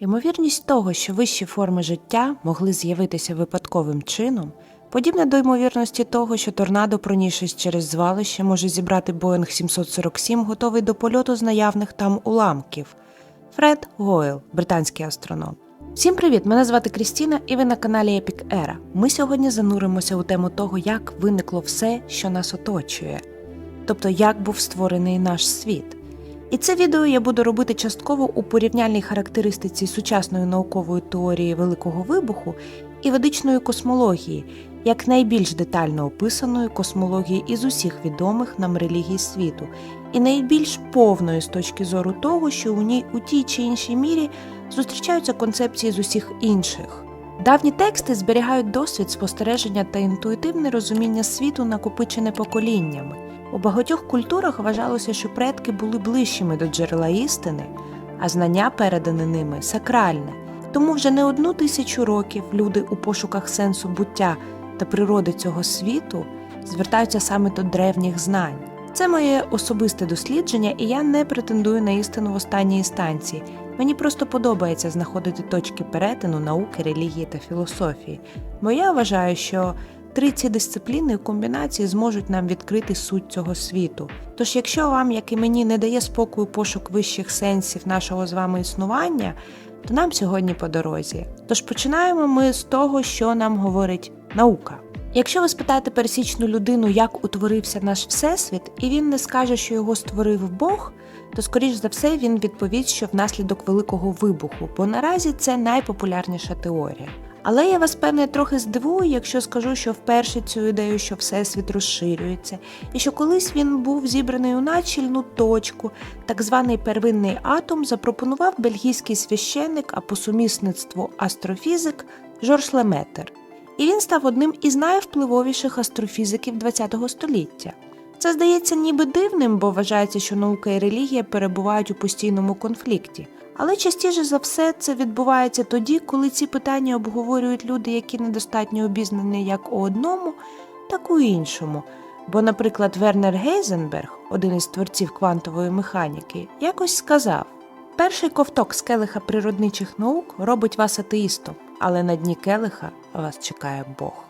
Ймовірність того, що вищі форми життя могли з'явитися випадковим чином, подібна до ймовірності того, що торнадо, пронісшись через звалище, може зібрати Боїнг 747, готовий до польоту з наявних там уламків. Фред Гойл, британський астроном. Всім привіт! Мене звати Крістіна, і ви на каналі Epic Era. Ми сьогодні зануримося у тему того, як виникло все, що нас оточує, тобто як був створений наш світ. І це відео я буду робити частково у порівняльній характеристиці сучасної наукової теорії Великого вибуху і ведичної космології, як найбільш детально описаної космології із усіх відомих нам релігій світу, і найбільш повної з точки зору того, що у ній у тій чи іншій мірі зустрічаються концепції з усіх інших. Давні тексти зберігають досвід спостереження та інтуїтивне розуміння світу, накопичене поколіннями. У багатьох культурах вважалося, що предки були ближчими до джерела істини, а знання, передане ними, сакральне. Тому вже не одну тисячу років люди у пошуках сенсу буття та природи цього світу звертаються саме до древніх знань. Це моє особисте дослідження, і я не претендую на істину в останній інстанції. Мені просто подобається знаходити точки перетину науки, релігії та філософії. Бо я вважаю, що три ці дисципліни у комбінації зможуть нам відкрити суть цього світу. Тож, якщо вам, як і мені, не дає спокою пошук вищих сенсів нашого з вами існування, то нам сьогодні по дорозі. Тож починаємо ми з того, що нам говорить наука. Якщо ви спитаєте пересічну людину, як утворився наш всесвіт, і він не скаже, що його створив Бог, то скоріш за все він відповість, що внаслідок великого вибуху, бо наразі це найпопулярніша теорія. Але я вас певне трохи здивую, якщо скажу, що вперше цю ідею, що всесвіт розширюється, і що колись він був зібраний у начільну точку, так званий первинний атом, запропонував бельгійський священник, а по сумісництву астрофізик Жорж Леметер. І він став одним із найвпливовіших астрофізиків ХХ століття. Це здається ніби дивним, бо вважається, що наука і релігія перебувають у постійному конфлікті. Але частіше за все це відбувається тоді, коли ці питання обговорюють люди, які недостатньо обізнані як у одному, так у іншому. Бо, наприклад, Вернер Гейзенберг, один із творців квантової механіки, якось сказав: перший ковток з келиха природничих наук робить вас атеїстом, але на дні келиха вас чекає Бог.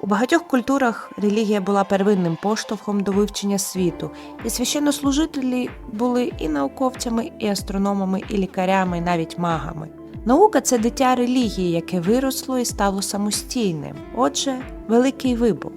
У багатьох культурах релігія була первинним поштовхом до вивчення світу, і священнослужителі були і науковцями, і астрономами, і лікарями, і навіть магами. Наука це дитя релігії, яке виросло і стало самостійним. Отже, великий вибух.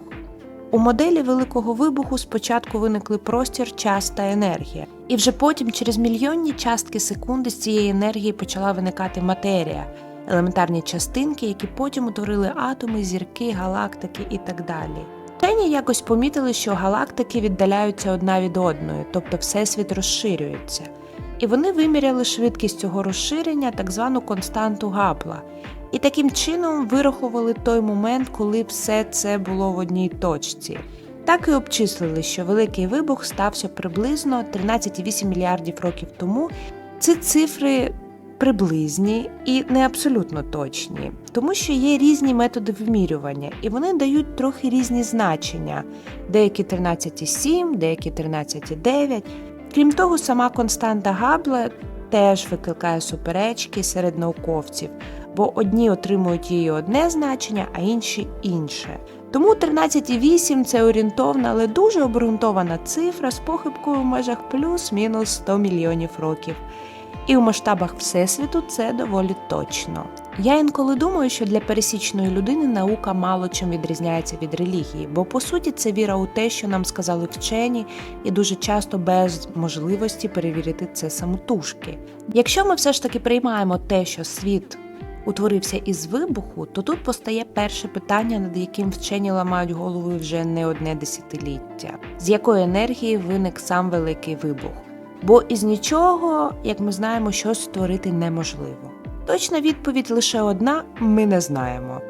У моделі Великого вибуху спочатку виникли простір, час та енергія, і вже потім, через мільйонні частки секунди, з цієї енергії почала виникати матерія, елементарні частинки, які потім утворили атоми, зірки, галактики і так далі. Вчені якось помітили, що галактики віддаляються одна від одної, тобто Всесвіт розширюється. І вони виміряли швидкість цього розширення, так звану константу Габла, і таким чином вирахували той момент, коли все це було в одній точці. Так і обчислили, що великий вибух стався приблизно 13,8 мільярдів років тому. Ці цифри приблизні і не абсолютно точні, тому що є різні методи вимірювання, і вони дають трохи різні значення: деякі 13,7, деякі 13,9. Крім того, сама константа Габла теж викликає суперечки серед науковців, бо одні отримують її одне значення, а інші інше. Тому 13,8 це орієнтовна, але дуже обґрунтована цифра з похибкою в межах плюс-мінус 100 мільйонів років. І у масштабах Всесвіту це доволі точно. Я інколи думаю, що для пересічної людини наука мало чим відрізняється від релігії, бо по суті це віра у те, що нам сказали вчені, і дуже часто без можливості перевірити це самотужки. Якщо ми все ж таки приймаємо те, що світ утворився із вибуху, то тут постає перше питання, над яким вчені ламають голови вже не одне десятиліття: з якої енергії виник сам великий вибух? Бо із нічого, як ми знаємо, щось створити неможливо. Точна відповідь лише одна: ми не знаємо.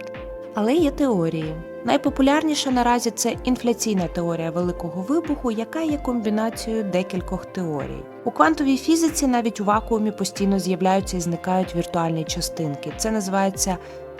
Але є теорії. Найпопулярніша наразі це інфляційна теорія великого вибуху, яка є комбінацією декількох теорій. У квантовій фізиці навіть у вакуумі постійно з'являються і зникають віртуальні частинки. Це називається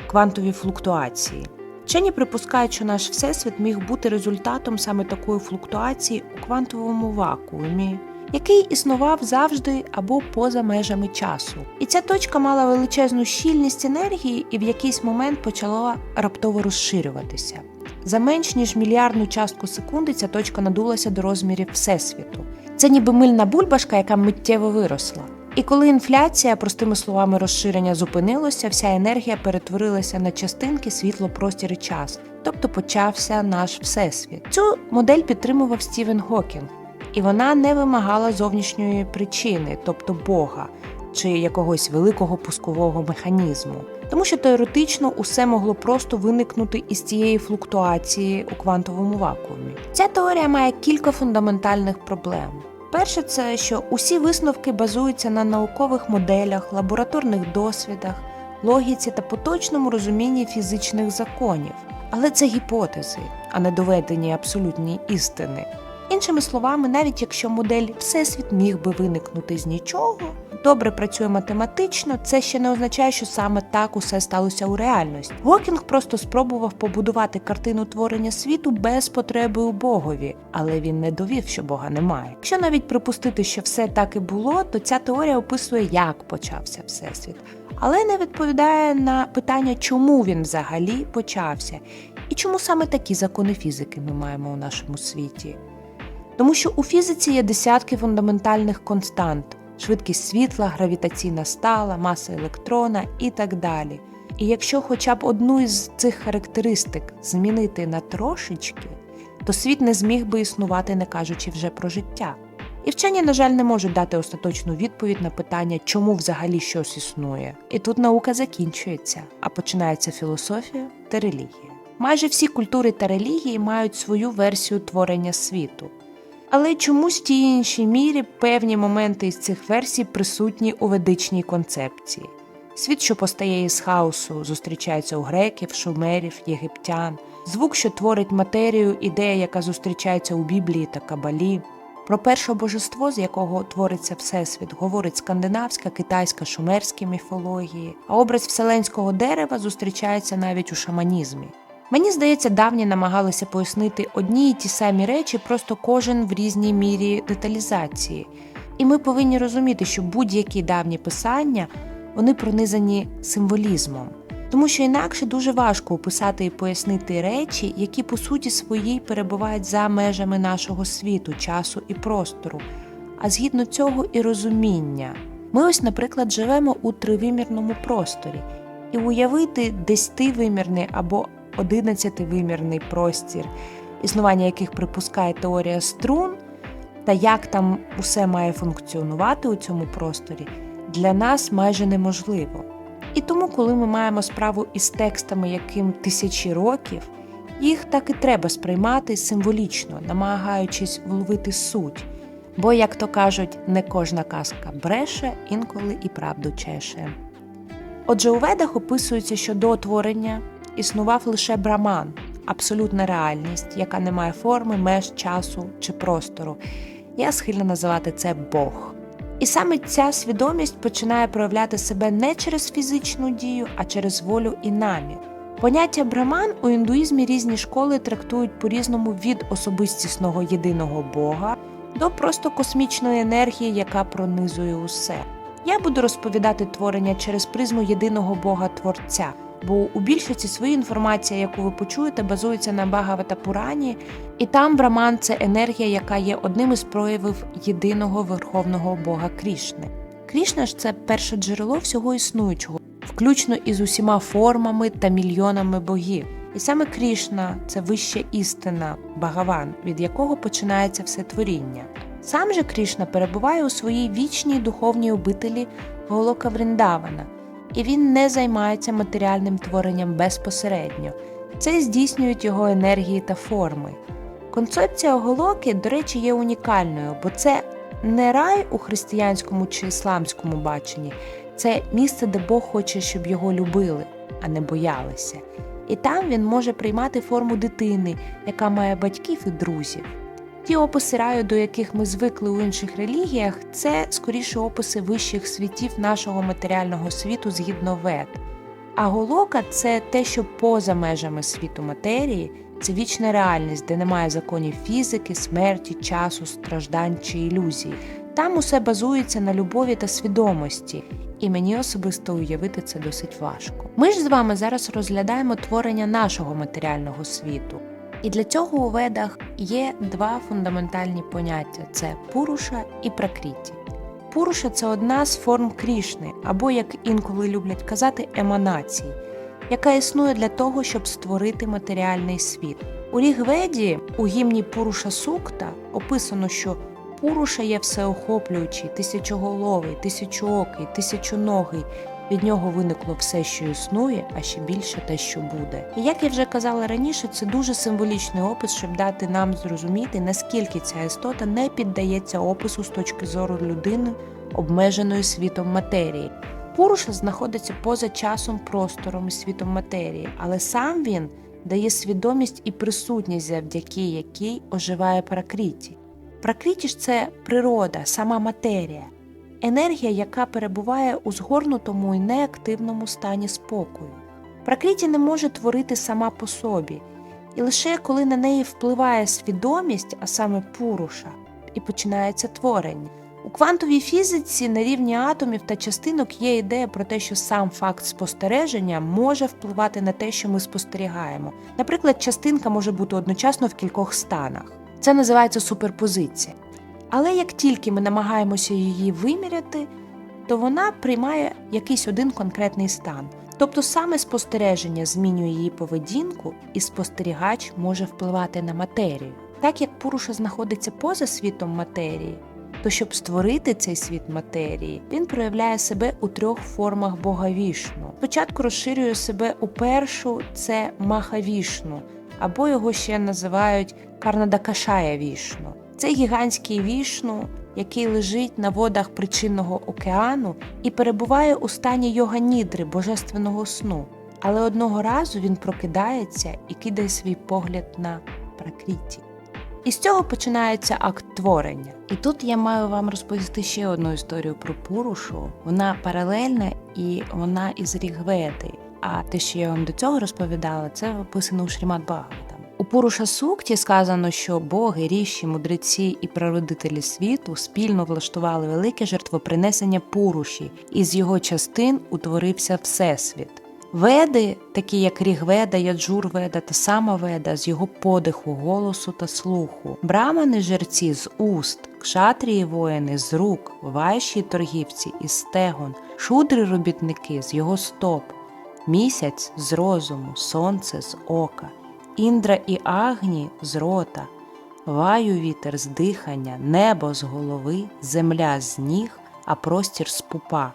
квантові флуктуації. Вчені припускають, що наш всесвіт міг бути результатом саме такої флуктуації у квантовому вакуумі. Який існував завжди або поза межами часу. І ця точка мала величезну щільність енергії і в якийсь момент почала раптово розширюватися. За менш ніж мільярдну частку секунди ця точка надулася до розмірів Всесвіту. Це ніби мильна бульбашка, яка миттєво виросла. І коли інфляція, простими словами, розширення зупинилося, вся енергія перетворилася на частинки світло, простір і час, тобто почався наш всесвіт. Цю модель підтримував Стівен Гокінг, і вона не вимагала зовнішньої причини, тобто Бога чи якогось великого пускового механізму, тому що теоретично усе могло просто виникнути із цієї флуктуації у квантовому вакуумі. Ця теорія має кілька фундаментальних проблем. Перше, це що усі висновки базуються на наукових моделях, лабораторних досвідах, логіці та поточному розумінні фізичних законів. Але це гіпотези, а не доведені абсолютні істини. Іншими словами, навіть якщо модель Всесвіт міг би виникнути з нічого, добре працює математично, це ще не означає, що саме так усе сталося у реальності. Гокінг просто спробував побудувати картину творення світу без потреби у Богові, але він не довів, що Бога немає. Якщо навіть припустити, що все так і було, то ця теорія описує, як почався всесвіт, але не відповідає на питання, чому він взагалі почався, і чому саме такі закони фізики ми маємо у нашому світі. Тому що у фізиці є десятки фундаментальних констант: швидкість світла, гравітаційна стала, маса електрона і так далі. І якщо хоча б одну із цих характеристик змінити на трошечки, то світ не зміг би існувати, не кажучи вже про життя. І вчені, на жаль, не можуть дати остаточну відповідь на питання, чому взагалі щось існує. І тут наука закінчується, а починається філософія та релігія. Майже всі культури та релігії мають свою версію творення світу. Але чомусь тій іншій мірі певні моменти із цих версій присутні у ведичній концепції. Світ, що постає із хаосу, зустрічається у греків, шумерів, єгиптян, звук, що творить матерію, ідея, яка зустрічається у Біблії та Кабалі. Про перше божество, з якого твориться Всесвіт, говорить скандинавська, китайська, шумерські міфології, а образ вселенського дерева зустрічається навіть у шаманізмі. Мені здається, давні намагалися пояснити одні й ті самі речі, просто кожен в різній мірі деталізації. І ми повинні розуміти, що будь-які давні писання вони пронизані символізмом, тому що інакше дуже важко описати і пояснити речі, які по суті своїй перебувають за межами нашого світу, часу і простору, а згідно цього і розуміння. Ми ось, наприклад, живемо у тривимірному просторі, і уявити десятивимірний або 11-вимірний простір, існування яких припускає теорія струн, та як там усе має функціонувати у цьому просторі, для нас майже неможливо. І тому, коли ми маємо справу із текстами, яким тисячі років, їх так і треба сприймати символічно, намагаючись вловити суть. Бо, як то кажуть, не кожна казка бреше, інколи і правду чеше. Отже, у ведах описується, що до творення існував лише браман, абсолютна реальність, яка не має форми, меж часу чи простору. Я схильна називати це Бог. І саме ця свідомість починає проявляти себе не через фізичну дію, а через волю і намір. Поняття браман у індуїзмі різні школи трактують по-різному від особистісного єдиного Бога до просто космічної енергії, яка пронизує усе. Я буду розповідати творення через призму єдиного Бога Творця бо у більшості своїй інформація, яку ви почуєте, базується на Багавата Пурані, і там Браман це енергія, яка є одним із проявів єдиного верховного Бога Крішни. Крішна ж це перше джерело всього існуючого, включно із усіма формами та мільйонами богів. І саме Крішна це вища істина, Багаван, від якого починається все творіння. Сам же Крішна перебуває у своїй вічній духовній обителі Голока Вріндавана – і він не займається матеріальним творенням безпосередньо. Це здійснюють його енергії та форми. Концепція оголоки, до речі, є унікальною, бо це не рай у християнському чи ісламському баченні, це місце, де Бог хоче, щоб його любили, а не боялися. І там він може приймати форму дитини, яка має батьків і друзів. Ті описи раю, до яких ми звикли у інших релігіях, це скоріше описи вищих світів нашого матеріального світу згідно вед. А голока це те, що поза межами світу матерії, це вічна реальність, де немає законів фізики, смерті, часу, страждань чи ілюзій. Там усе базується на любові та свідомості, і мені особисто уявити це досить важко. Ми ж з вами зараз розглядаємо творення нашого матеріального світу. І для цього у ведах є два фундаментальні поняття: це пуруша і пракріті. Пуруша це одна з форм Крішни, або, як інколи люблять казати, еманації, яка існує для того, щоб створити матеріальний світ. У Рігведі, у гімні Пуруша Сукта, описано, що Пуруша є всеохоплюючий, тисячоголовий, тисячоокий, тисячоногий. Від нього виникло все, що існує, а ще більше те, що буде. І як я вже казала раніше, це дуже символічний опис, щоб дати нам зрозуміти, наскільки ця істота не піддається опису з точки зору людини, обмеженої світом матерії. Пуруша знаходиться поза часом, простором і світом матерії, але сам він дає свідомість і присутність, завдяки якій оживає пракріті. Пракріті ж це природа, сама матерія, енергія, яка перебуває у згорнутому і неактивному стані спокою. Пракріті не може творити сама по собі, і лише коли на неї впливає свідомість, а саме пуруша, і починається творення. У квантовій фізиці на рівні атомів та частинок є ідея про те, що сам факт спостереження може впливати на те, що ми спостерігаємо. Наприклад, частинка може бути одночасно в кількох станах. Це називається суперпозиція. Але як тільки ми намагаємося її виміряти, то вона приймає якийсь один конкретний стан. Тобто саме спостереження змінює її поведінку, і спостерігач може впливати на матерію. Так як Пуруша знаходиться поза світом матерії, то щоб створити цей світ матерії, він проявляє себе у трьох формах Бога Вішну. Спочатку розширює себе у першу це Маха або його ще називають Карнадакашая Вішну. Це гігантський вішну, який лежить на водах причинного океану і перебуває у стані йога-нідри, божественного сну. Але одного разу він прокидається і кидає свій погляд на пракріті. І з цього починається акт творення. І тут я маю вам розповісти ще одну історію про Пурушу. Вона паралельна і вона із Рігведи. А те, що я вам до цього розповідала, це описано у Шрімат Бхагаватам. У Пуруша Сукті сказано, що боги, ріші, мудреці і прародителі світу спільно влаштували велике жертвопринесення Пуруші, і з його частин утворився Всесвіт. Веди, такі як Рігведа, Яджурведа та Самаведа, з його подиху, голосу та слуху, брамани жерці з уст, кшатрії воїни з рук, вайші торгівці із стегон, шудри робітники з його стоп, місяць з розуму, сонце з ока, індра і агні з рота, ваю вітер з дихання, небо з голови, земля з ніг, а простір з пупа.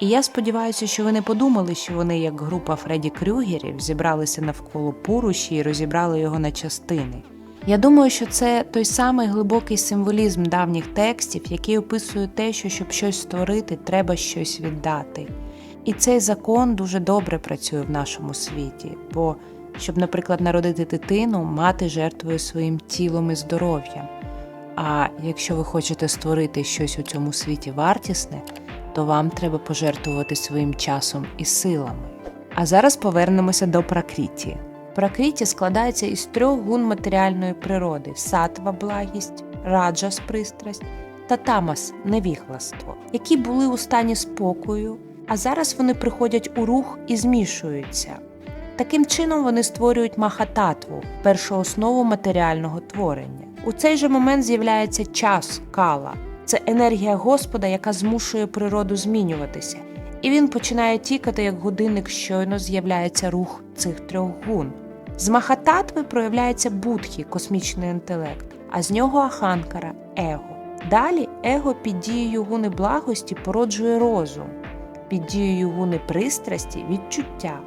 І я сподіваюся, що ви не подумали, що вони, як група Фредді Крюгерів, зібралися навколо Пуруші і розібрали його на частини. Я думаю, що це той самий глибокий символізм давніх текстів, який описує те, що щоб щось створити, треба щось віддати. І цей закон дуже добре працює в нашому світі, бо щоб, наприклад, народити дитину, мати жертвує своїм тілом і здоров'ям. А якщо ви хочете створити щось у цьому світі вартісне, то вам треба пожертвувати своїм часом і силами. А зараз повернемося до пракріті. Пракріті складається із трьох гун матеріальної природи: сатва благість, раджас пристрасть та тамас невігластво, які були у стані спокою, а зараз вони приходять у рух і змішуються. Таким чином вони створюють махататву, першу основу матеріального творення. У цей же момент з'являється час кала. Це енергія Господа, яка змушує природу змінюватися, і він починає тікати, як годинник щойно з'являється рух цих трьох гун. З Махататви проявляється Будхі, космічний інтелект, а з нього Аханкара его. Далі его під дією гуни благості породжує розум, під дією гуни пристрасті відчуття,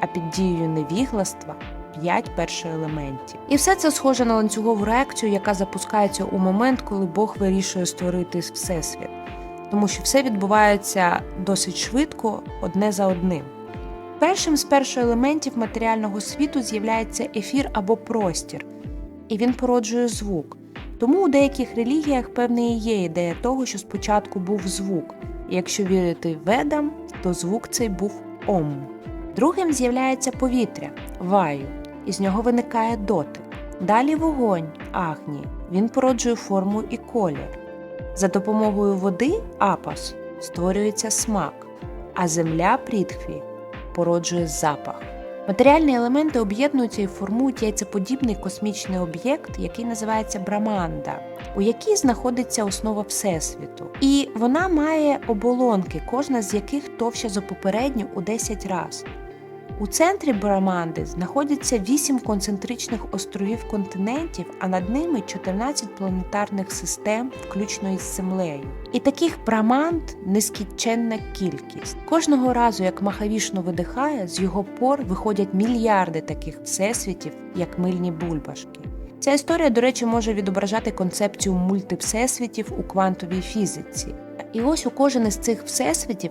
а під дією невігластва п'ять першоелементів. І все це схоже на ланцюгову реакцію, яка запускається у момент, коли Бог вирішує створити всесвіт, тому що все відбувається досить швидко, одне за одним. Першим з першоелементів матеріального світу з'являється ефір або простір, і він породжує звук. Тому у деяких релігіях певне і є ідея того, що спочатку був звук, і якщо вірити ведам, то звук цей був ом. Другим з'являється повітря ваю, і з нього виникає дотик. Далі вогонь агні, він породжує форму і колір. За допомогою води апос створюється смак, а земля прітхві породжує запах. Матеріальні елементи об'єднуються і формують яйцеподібний космічний об'єкт, який називається Браманда, у якій знаходиться основа Всесвіту. І вона має оболонки, кожна з яких товща за попередню у 10 разів. У центрі Браманди знаходяться 8 концентричних островів континентів, а над ними 14 планетарних систем, включно із Землею. І таких браманд нескінченна кількість. Кожного разу, як Махавішну видихає, з його пор виходять мільярди таких всесвітів, як мильні бульбашки. Ця історія, до речі, може відображати концепцію мультивсесвітів у квантовій фізиці. І ось у кожен із цих всесвітів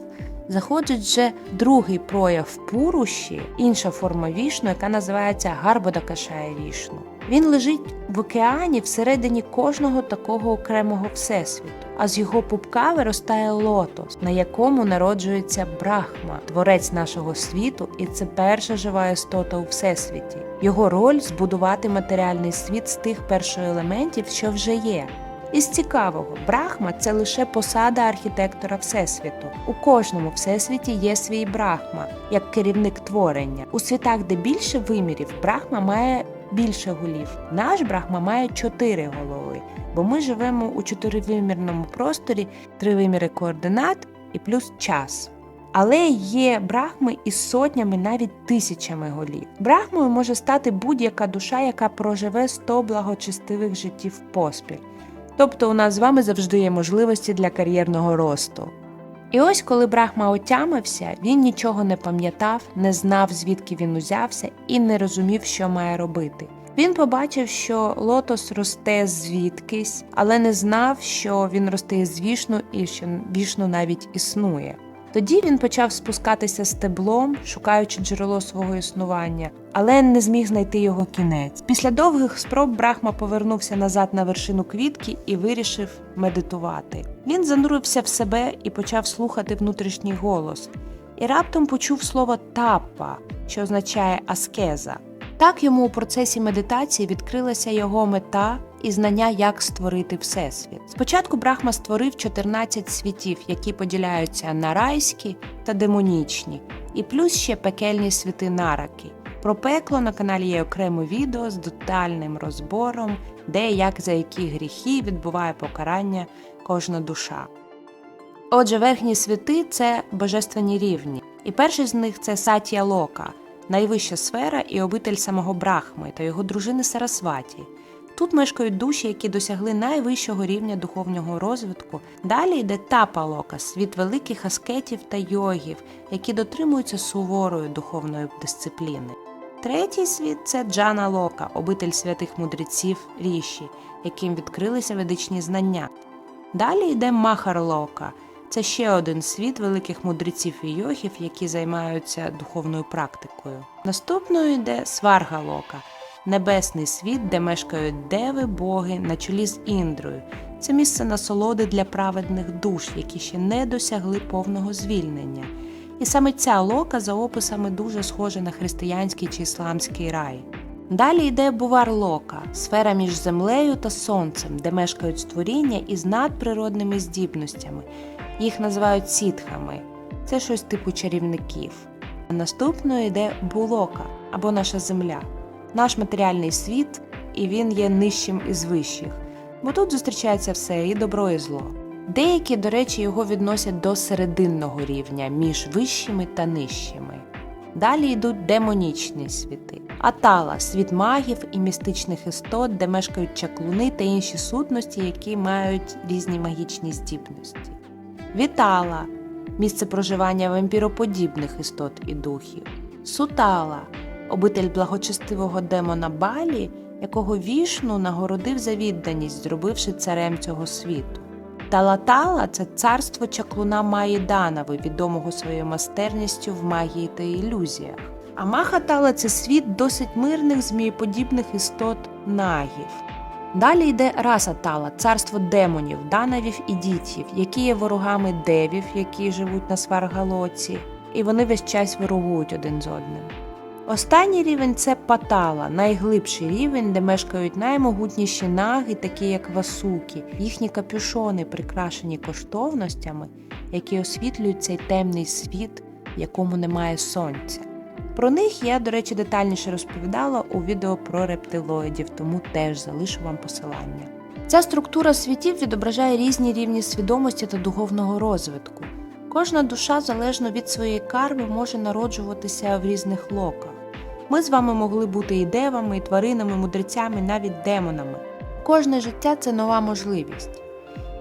заходить вже другий прояв пуруші, інша форма вішну, яка називається Гарбодакашая вішну. Він лежить в океані всередині кожного такого окремого всесвіту, а з його пупка виростає лотос, на якому народжується Брахма, творець нашого світу, і це перша жива істота у всесвіті. Його роль збудувати матеріальний світ з тих першоелементів, що вже є. Із цікавого, Брахма це лише посада архітектора Всесвіту. У кожному всесвіті є свій Брахма, як керівник творення. У світах, де більше вимірів, Брахма має більше голів. Наш Брахма має чотири голови, бо ми живемо у чотиривимірному просторі, три виміри координат і плюс час. Але є брахми із сотнями, навіть тисячами голів. Брахмою може стати будь-яка душа, яка проживе 100 благочестивих життів поспіль. Тобто у нас з вами завжди є можливості для кар'єрного росту. І ось коли Брахма отямився, він нічого не пам'ятав, не знав, звідки він узявся, і не розумів, що має робити. Він побачив, що лотос росте звідкись, але не знав, що він росте з вішну і що вішну навіть існує. Тоді він почав спускатися стеблом, шукаючи джерело свого існування, але не зміг знайти його кінець. Після довгих спроб Брахма повернувся назад на вершину квітки і вирішив медитувати. Він занурився в себе і почав слухати внутрішній голос. І раптом почув слово таппа, що означає аскеза. Так йому у процесі медитації відкрилася його мета і знання, як створити всесвіт. Спочатку Брахма створив 14 світів, які поділяються на райські та демонічні, і плюс ще пекельні світи нараки. Про пекло на каналі є окреме відео з детальним розбором, де як за які гріхи відбуває покарання кожна душа. Отже, верхні світи це божественні рівні, і перший з них це Сатія Лока, найвища сфера і обитель самого Брахми та його дружини Сарасваті. Тут мешкають душі, які досягли найвищого рівня духовного розвитку. Далі йде Тапалока, світ великих аскетів та йогів, які дотримуються суворої духовної дисципліни. Третій світ це Джана Лока, обитель святих мудреців Ріші, яким відкрилися ведичні знання. Далі йде Махарлока. Це ще один світ великих мудреців і йогів, які займаються духовною практикою. Наступною йде Сваргалока, небесний світ, де мешкають деви, боги на чолі з Індрою. Це місце насолоди для праведних душ, які ще не досягли повного звільнення. І саме ця лока за описами дуже схожа на християнський чи ісламський рай. Далі йде Бувар-Лока, сфера між землею та сонцем, де мешкають створіння із надприродними здібностями. Їх називають сітхами. Це щось типу чарівників. А наступною йде Булока або наша земля, наш матеріальний світ, і він є нижчим із вищих, бо тут зустрічається все і добро, і зло. Деякі, до речі, його відносять до серединного рівня між вищими та нижчими. Далі йдуть демонічні світи. Атала світ магів і містичних істот, де мешкають чаклуни та інші сутності, які мають різні магічні здібності. Вітала місце проживання вампіроподібних істот і духів. Сутала обитель благочестивого демона Балі, якого вішну нагородив за відданість, зробивши царем цього світу. Талатала це царство чаклуна Маїданови, відомого своєю майстерністю в магії та ілюзіях. А Махатала це світ досить мирних змієподібних істот нагів. Далі йде раса Тала, царство демонів, данавів і дітів, які є ворогами девів, які живуть на сваргалоці, і вони весь час ворогують один з одним. Останній рівень це патала, найглибший рівень, де мешкають наймогутніші наги, такі як васуки. Їхні капюшони прикрашені коштовностями, які освітлюють цей темний світ, в якому немає сонця. Про них я, до речі, детальніше розповідала у відео про рептилоїдів, тому теж залишу вам посилання. Ця структура світів відображає різні рівні свідомості та духовного розвитку. Кожна душа, залежно від своєї карми, може народжуватися в різних локах. Ми з вами могли бути і девами, і тваринами, мудрецями, навіть демонами. Кожне життя це нова можливість.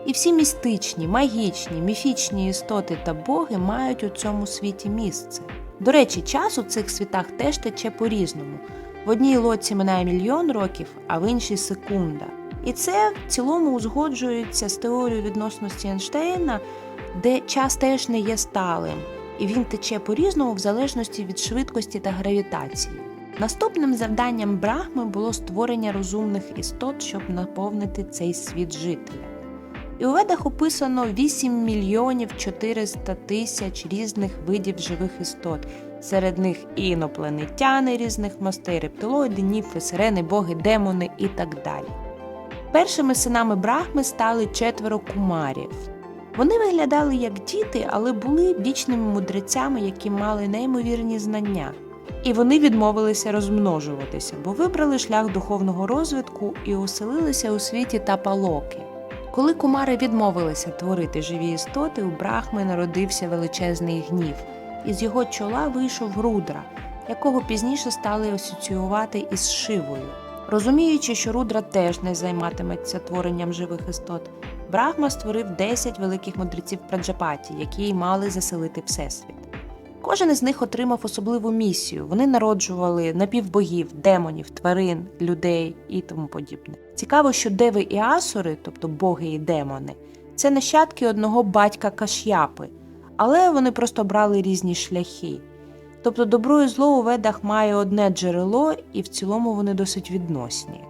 І всі містичні, магічні, міфічні істоти та боги мають у цьому світі місце. До речі, час у цих світах теж тече по-різному. В одній лоці минає мільйон років, а в іншій секунда. І це в цілому узгоджується з теорією відносності Ейнштейна, де час теж не є сталим, і він тече по-різному в залежності від швидкості та гравітації. Наступним завданням Брахми було створення розумних істот, щоб наповнити цей світ жителя. І у ведах описано 8 мільйонів 400 тисяч різних видів живих істот. Серед них і інопланетяни різних мастей, рептилоїди, ніфи, сирени, боги, демони і так далі. Першими синами Брахми стали четверо кумарів. Вони виглядали як діти, але були вічними мудрецями, які мали неймовірні знання. І вони відмовилися розмножуватися, бо вибрали шлях духовного розвитку і оселилися у світі Тапалоки. Коли кумари відмовилися творити живі істоти, у Брахми народився величезний гнів, і з його чола вийшов Рудра, якого пізніше стали асоціювати із Шивою. Розуміючи, що Рудра теж не займатиметься творенням живих істот, Брахма створив 10 великих мудреців Праджапаті, які мали заселити Всесвіт. Кожен із них отримав особливу місію. Вони народжували напівбогів, демонів, тварин, людей і тому подібне. Цікаво, що деви і асури, тобто боги і демони, це нащадки одного батька Каш'япи, але вони просто брали різні шляхи. Тобто добро і зло у ведах має одне джерело, і в цілому вони досить відносні.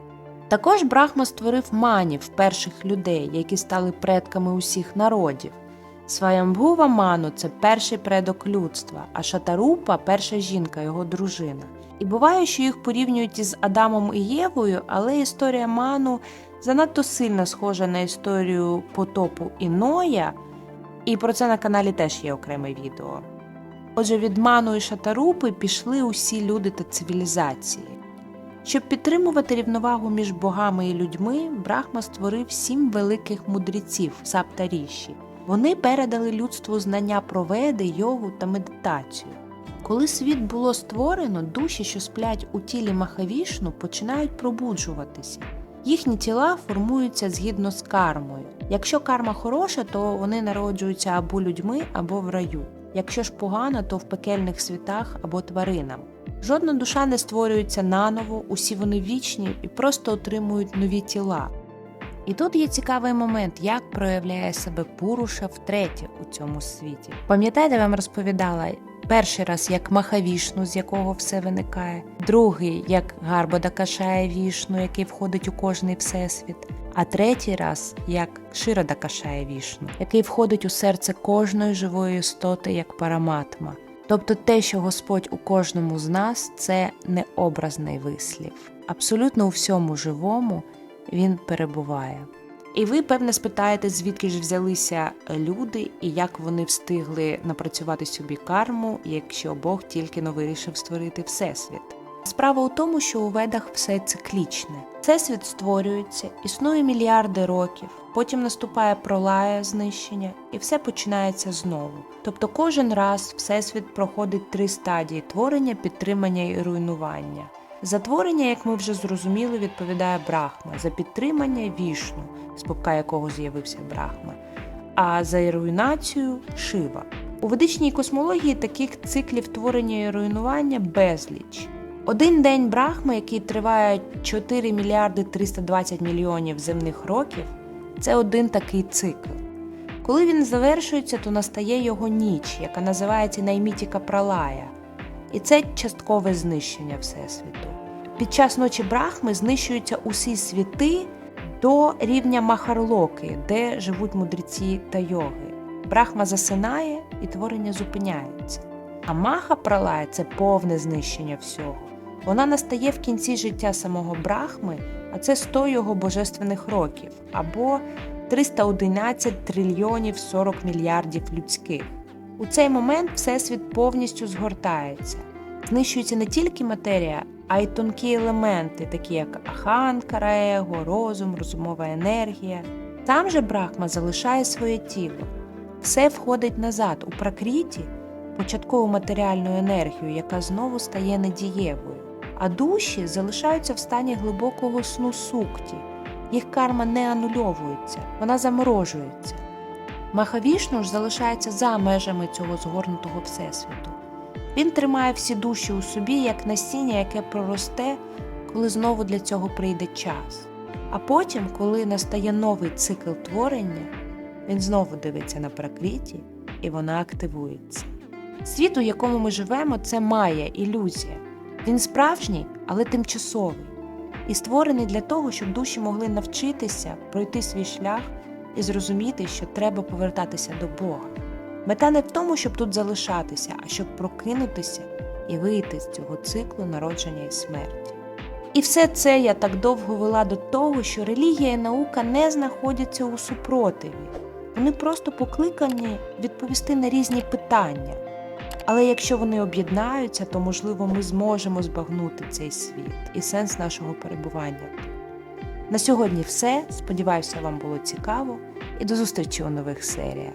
Також Брахма створив манів перших людей, які стали предками усіх народів. Сваямбхува Ману це перший предок людства, а Шатарупа перша жінка, його дружина. І буває, що їх порівнюють із Адамом і Євою, але історія Ману занадто сильно схожа на історію потопу і Ноя, і про це на каналі теж є окреме відео. Отже, від Ману і Шатарупи пішли усі люди та цивілізації. Щоб підтримувати рівновагу між богами і людьми, Брахма створив сім великих мудреців Саптаріші. Вони передали людству знання про веди, йогу та медитацію. Коли світ було створено, душі, що сплять у тілі Махавішну, починають пробуджуватися. Їхні тіла формуються згідно з кармою. Якщо карма хороша, то вони народжуються або людьми, або в раю. Якщо ж погана, то в пекельних світах або тваринам. Жодна душа не створюється наново, усі вони вічні і просто отримують нові тіла. І тут є цікавий момент, як проявляє себе Пуруша втретє у цьому світі. Пам'ятаєте, я вам розповідала перший раз як Махавішну, з якого все виникає, другий як Гарбода Кашая Вішну, який входить у кожний всесвіт, а третій раз як Широда Кашая Вішну, який входить у серце кожної живої істоти як параматма. Тобто те, що Господь у кожному з нас, це не образний вислів. Абсолютно у всьому живому він перебуває. І ви, певне, спитаєте, звідки ж взялися люди і як вони встигли напрацювати собі карму, якщо Бог тільки но вирішив створити Всесвіт. Справа у тому, що у ведах все циклічне. Всесвіт створюється, існує мільярди років, потім наступає пролая знищення, і все починається знову. Тобто кожен раз Всесвіт проходить три стадії творення, підтримання і руйнування. За творення, як ми вже зрозуміли, відповідає Брахма, за підтримання вішну, з пупка якого з'явився Брахма, а за руйнацію Шива. У ведичній космології таких циклів творення і руйнування безліч. Один день Брахми, який триває 4 мільярди 320 мільйонів земних років, це один такий цикл. Коли він завершується, то настає його ніч, яка називається Наймітіка Пралая, і це часткове знищення Всесвіту. Під час ночі Брахми знищуються усі світи до рівня Махарлоки, де живуть мудреці та йоги. Брахма засинає і творення зупиняється. А маха пралая це повне знищення всього. Вона настає в кінці життя самого Брахми, а це 100 його божественних років, або 311 трильйонів 40 мільярдів людських. У цей момент Всесвіт повністю згортається. Знищується не тільки матерія, а й тонкі елементи, такі як аханкара, его, розум, розумова енергія. Там же Брахма залишає своє тіло. Все входить назад у пракріті, початкову матеріальну енергію, яка знову стає недієвою. А душі залишаються в стані глибокого сну сукті. Їх карма не анульовується, вона заморожується. Махавішну ж залишається за межами цього згорнутого всесвіту. Він тримає всі душі у собі як насіння, яке проросте, коли знову для цього прийде час. А потім, коли настає новий цикл творення, він знову дивиться на пракріті і вона активується. Світ, у якому ми живемо, це має ілюзія. Він справжній, але тимчасовий, і створений для того, щоб душі могли навчитися пройти свій шлях і зрозуміти, що треба повертатися до Бога. Мета не в тому, щоб тут залишатися, а щоб прокинутися і вийти з цього циклу народження і смерті. І все це я так довго вела до того, що релігія і наука не знаходяться у супротиві. Вони просто покликані відповісти на різні питання. Але якщо вони об'єднаються, то можливо ми зможемо збагнути цей світ і сенс нашого перебування. На сьогодні все. Сподіваюся, вам було цікаво і до зустрічі у нових серіях.